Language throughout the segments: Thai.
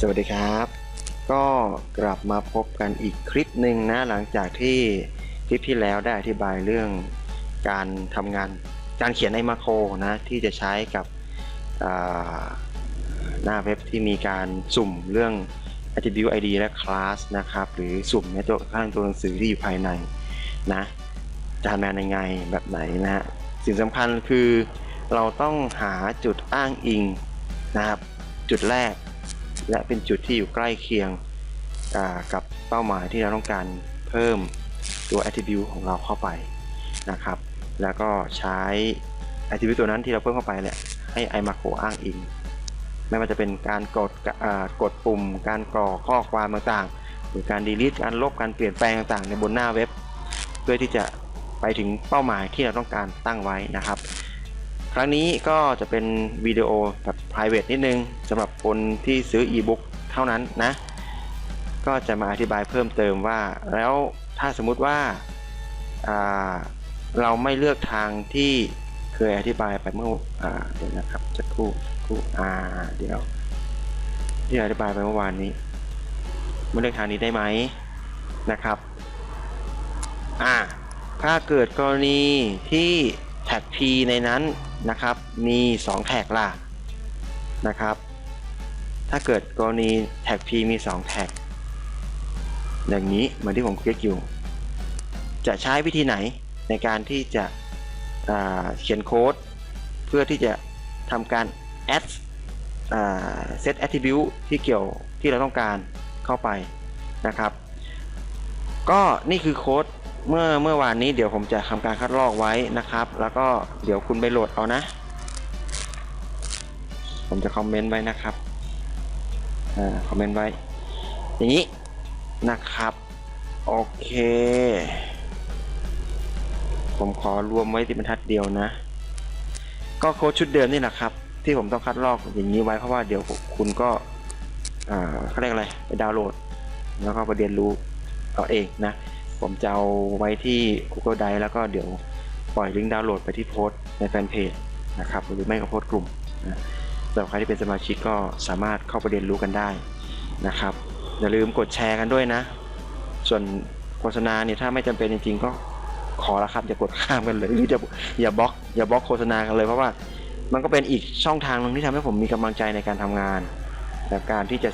สวัสดีครับ ก็กลับมาพบกันอีกคลิปหนึ่งนะหลังจากที่คลิปที่แล้วได้อธิบายเรื่องการทำงานการเขียนในมาโครนะที่จะใช้กับหน้าเว็บที่มีการสุ่มเรื่อง attribute id และ class นะครับ หรือสุ่มในตัวข้างตัวหนังสือที่อยู่ภายในนะจะทำงานยังไงแบบไหนนะฮะสิ่งสำคัญคือเราต้องหาจุดอ้างอิงนะครับจุดแรก และเป็นจุดที่อยู่ใกล้เคียงกับเป้าหมายที่เราต้องการเพิ่มตัว attribute ของเราเข้าไปนะครับ แล้วก็ใช้ attribute ตัวนั้นที่เราเพิ่มเข้าไปเนี่ยให้ iMacro อ้างอิง ไม่ว่าจะเป็นการกดกดปุ่ม การกรอกข้อความต่างๆ หรือการ delete การลบการเปลี่ยนแปลงต่างๆ ในบนหน้าเว็บ เพื่อที่จะไปถึงเป้าหมายที่เราต้องการตั้งไว้นะครับ ครั้งนี้ก็จะเป็นวิดีโอแบบ private นิดนึงสำหรับคนที่ซื้อ e-book เท่านั้นนะ ก็จะมาอธิบายเพิ่มเติมว่า แล้วถ้าสมมุติว่าาเราไม่เลือกทางที่เคยอธิบายไปเมื่ออเดี๋ยวนะครับจะคู่คู่อ่าเดี๋ยวที่อธิบายไปเมื่อวานนี้ไม่เลือกทางนี้ได้ไหมนะครับอ่าถ้าเกิดกรณีที่ แท็ก P ในนั้นนะครับมี 2 แท็กล่ะนะครับ ถ้าเกิดกรณีแท็ก P มี 2 แท็กอย่างนี้เหมือนที่ผมคลิกอยู่ จะใช้วิธีไหนในการที่จะเขียนโค้ด เพื่อที่จะทำการ add set attribute ที่เกี่ยวที่เราต้องการเข้าไปนะครับ ก็นี่คือโค้ด เมื่อเมื่อวานนี้เดี๋ยวผมจะทำการคัดลอกไว้นะครับ แล้วก็เดี๋ยวคุณไปโหลดเอานะ ผมจะคอมเมนต์ไว้นะครับอ่าคอมเมนต์ไว้ อย่างนี้นะครับ โอเค ผมขอรวมไว้ที่บรรทัดเดียวนะ ก็โค้ดชุดเดิมนี่แหละครับ ที่ผมต้องคัดลอกอย่างนี้ไว้เพราะว่าเดี๋ยวคุณก็อ่าเขาเรียกอะไรไปดาวน์โหลด แล้วก็ไปเรียนรู้เอาเองนะ ผมจะเอาไว้ที่ Google Drive แล้วก็เดี๋ยวปล่อยลิงก์ดาวน์โหลดไปที่โพสต์ในแฟนเพจนะครับหรือไม่ก็โพสต์กลุ่มนะสำหรับใครที่เป็นสมาชิกก็สามารถเข้าไปเรียนรู้กันได้นะครับอย่าลืมกดแชร์กันด้วยนะ ส่วนโฆษณาเนี่ยถ้าไม่จำเป็นจริงๆ ก็ขอละครับอย่ากดข้ามกันเลยหรือจะอย่าบล็อกอย่าบล็อกโฆษณากันเลยเพราะว่ามันก็เป็นอีกช่องทางหนึงที่ทำให้ผมมีกำลังใจในการทำงานและการที่จะ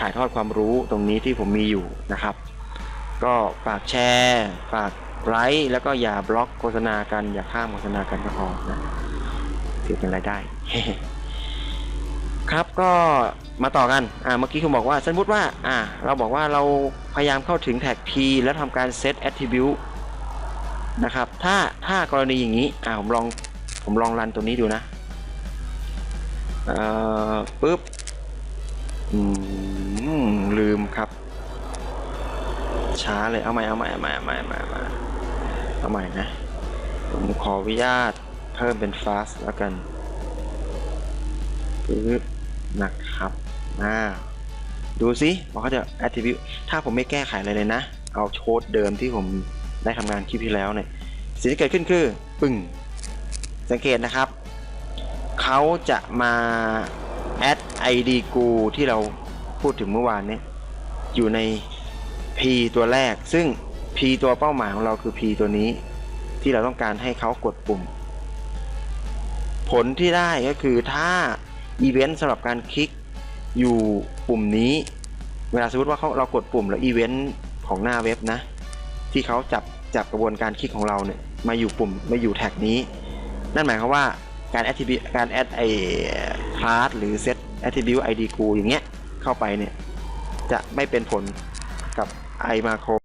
ถ่ายทอดความรู้ตรงนี้ที่ผมมีอยู่นะครับ ก็ฝากแชร์ ฝากไลค์แล้วก็อย่าบล็อกโฆษณากัน อย่าข้ามโฆษณากันก็พอนะถือเป็นรายได้ ครับก็มาต่อกันอ่าเมื่อกี้คุณบอกว่าสมมติว่าอ่า เราบอกว่าเราพยายามเข้าถึงแท็ก P แล้วทำการ set attribute นะครับ ถ้าถ้ากรณีอย่างนี้อ่าผมลองผมลองรันตัวนี้ดูนะเอ่อปุ๊บ อืม ลืมครับ ช้าเลยเอาใหม่เอาใหม่เอาใหม่เอาใหม่เอาใหม่เอาใหม่นะผมขออนุญาตเพิ่มเป็น fast แล้วกันปึ๊บนะครับอ่าดูสิว่าเขาจะ attribute ถ้าผมไม่แก้ไขอะไรเลยนะ เอาโค้ดเดิมที่ผมได้ทำงานคลิปที่แล้วเนี่ยสิ่งที่เกิดขึ้นคือปึ้งสังเกตนะครับ เขาจะมา add id กูที่เราพูดถึงเมื่อวานนี้อยู่ใน P ตัวแรก ซึ่ง P ตัวเป้าหมายของเราคือ P ตัวนี้ ที่เราต้องการให้เขากดปุ่ม ผลที่ได้ก็คือถ้าอีเวนต์สำหรับการคลิกอยู่ปุ่มนี้ เวลาสมมติว่าเขาเรากดปุ่มแล้วอีเวนต์ของหน้าเว็บนะ ที่เขาจับจับกระบวนการคลิกของเราเนี่ยมาอยู่ปุ่มมาอยู่แท็กนี้ นั่นหมายความว่าการ attribute การ add ไอ class หรือ set attribute id กูอย่างเงี้ยเข้าไปเนี่ย จะไม่เป็นผลกับ ไอมาโคร